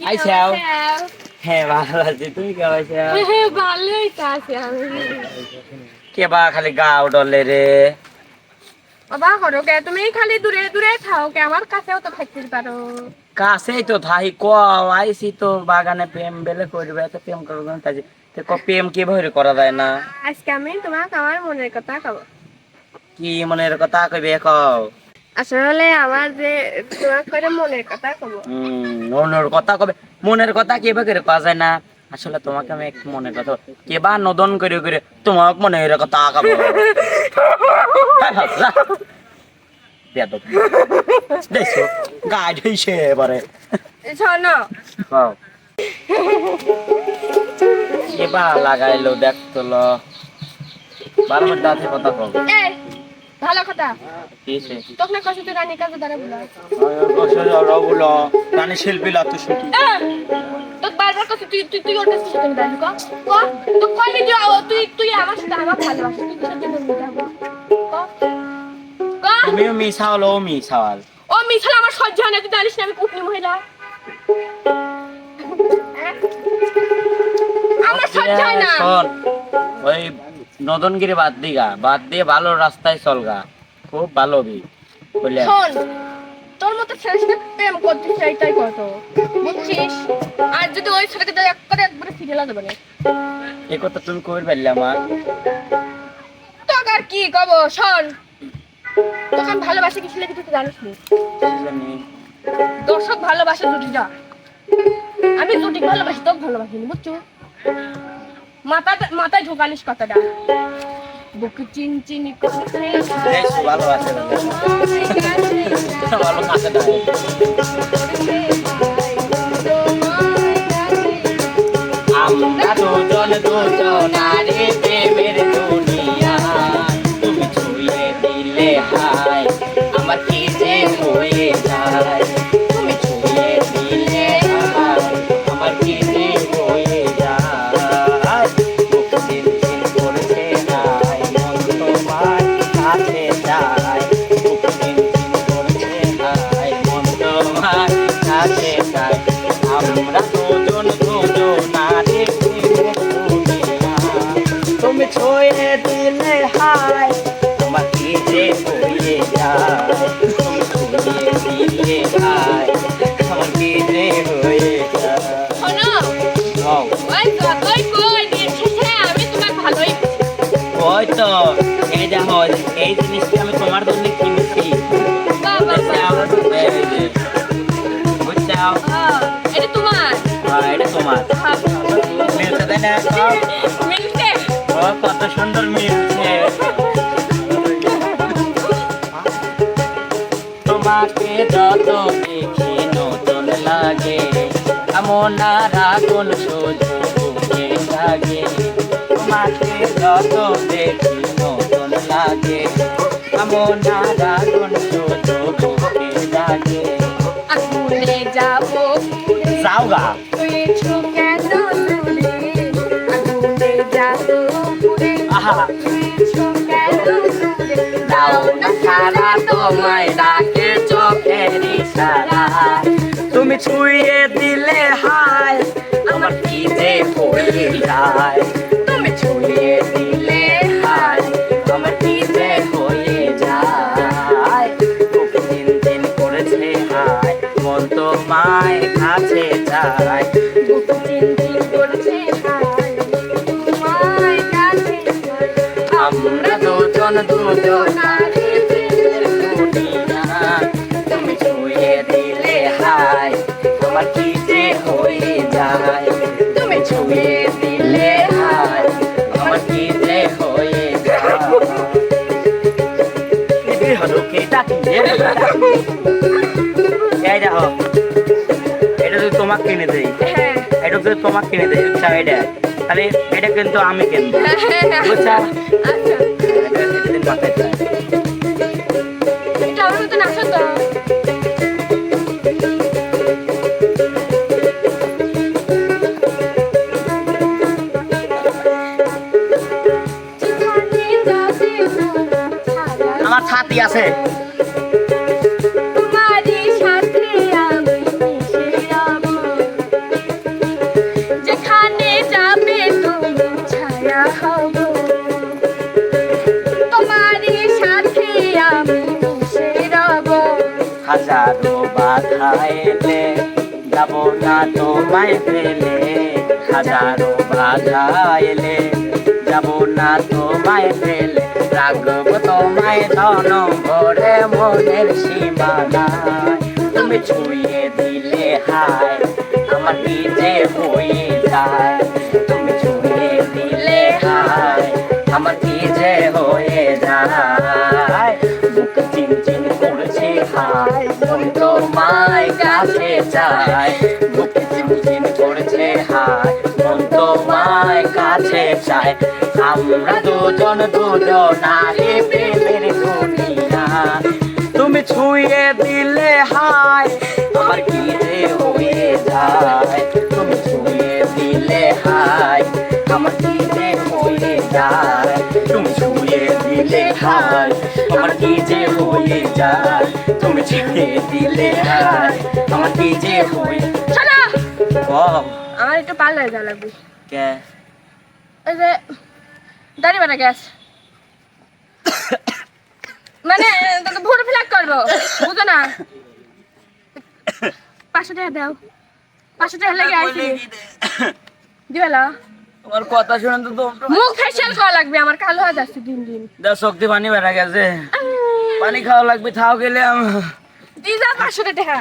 আইসাও হ্যাঁ ভালো আছি তুমি কেমন আছো ভালোই তো আছি আমি। কে বা খালি গা উডলে রে? বাবা করো কে? তুমি খালি দূরে দূরে থাও কে? আমার কাছেও তো থাকতে পারো। কাছেই তো থাই ক আইসি তো বাগানে প্রেম বেলে করবে তো প্রেম করবে না তাই তো ক প্রেম কি ভরে করা যায় না? আজকে আমি তোমাকে আমার মনের কথা কব। কি মনের কথা কইবে কও? আসলে আমার যে তোমাকে করে মনের কথা কব মনের কথা কবে? মনের কথা কে বা করে কওয়া যায় না? আসলে তোমাকে আমি একটু মনের কথা কে বা নদন করে করে তোমাকে মনের কথা কব বেদব দেখছ গাইড হইছে এবারে। শোনো। কও এবা লাগাইলো দেখতো ল। বারো মিনিট আছে কথা এই ভালো কথা। তোকে কষ্ট তুই রানী দাঁড়া বলো। গানে শিল্পী লাতু শুটি তো বারবার কষ্ট তুই তুই তুই ওটা কিছু তুমি দাঁড়ি ক? ক? তো কইলি যে তুই তুই আমার সাথে আমার ভালোবাসি তুই জন্য মিটা ক? ক? তুমিও মিশাওয়াল ও মিশাওয়াল ও মিশাল আমার সহ্য হয় না তুই জানিস না আমি কুটনি মহিলা। হ্যাঁ? আমার সহ্য হয় না। ওই নদনগিরি বাদ দিগা বাদ দিয়ে ভালো রাস্তায় চলগা। খুব ভালো বি বুঝলে? শোন তোর মতো ছেলের প্রেম করতে চাইটাই কত? বুঝছিস? আর যদি ওই ছেলেকে তো এক করে একবারে ফিরে লাগাবে না। এই কথা তুমি কই পারলে আমার তোকে আর কি কব শোন। তোকে আমি ভালোবাসি কি ছেলে তুই জানিস নি? জানি। দর্শক ভালোবাসে জুটিটা। আমি জুটি ভালোবাসি তোকে ভালোবাসি বুঝছ? মাথায় মাথায় ঢোকালিস কথাটা। বুকে চিন চিনি করছে ভালো আছে ভালো এই দেখো এই জিনিসটা আমি তোমার জন্য কিনেছি? এটা তোমার? হ্যাঁ, এটা তোমার। মিলছে তাই না? মিলতে ও কত সুন্দর মিলছে। তোমাকে যত দেখি নতুন লাগে এমন আর আগুন শুধু লাগে। তোমাকে যত দেখি লাগে। আর আগুন শুধু বুকে লাগে। আগুনে যাব যাও গা তোমায় ডাকে চোখের তুমি ছুঁয়ে দিলে হায় আমার কি যে হয়ে যায়। কাছে তোমায় কাছে আমরা দুজন দুজন। তুমি ছুঁয়ে দিলে হায় আমার কি যে হয়ে যায়। তুমি ছুঁয়ে দিলে হায় আমার কি যে হয়ে যায়। হলো কি ডাকি যদি তোমাকে কিনে দেই আচ্ছা এটা। তাহলে এটা কিন্তু আমি কিনবো। বুঝছা? আচ্ছা। মাথায় আমার ছাতি আছে। যাব না তোমায় ফেলে। হাজারো বাধা এলে যাব না তোমায় ফেলে। রাখব তোমায় ধন ভরে মনের সীমানায়। তুমি ছুঁয়ে দিলে হায়, আমার যে হয়ে যায়। তুমি ছুঁয়ে দিলে হায়, আমার যে হয়ে মন তোমায় কাছে চায় বুক চিনচিন করছে হায় মন তোমায় কাছে চায় আমরা দুজন দুজন আরে প্রেমের দুনিয়া। তুমি ছুঁয়ে দিলে হায়, আমার কি যে হয়ে যায়? তুমি ছুঁয়ে দিলে হায়, আমার কি যে হয়ে যায়? হায় আমার কি যে হয়ে যায়? তুমি ছুঁয়ে দিলে হায় আমার কি যে হয়ে কম। আমার একটু পার্লারে যা লাগবে। কে? ওই যে দাড়ি বাটা গ্যাস। মানে ভোর ফ্ল্যাগ করব বুঝো না। পাঁচশো টাকা দাও। পাঁচশো টাকা লেগে আইসি দিবেলা তোমার কথা শুনে তো মুখ ফেসিয়াল করা লাগবে আমার কালো হয়ে যাচ্ছে দিন দিন। দা শক্তি পানি বেড়া গেছে। পানি খাওয়া লাগবে থাও গেলে আমি দিদা পাঁচশো টাকা।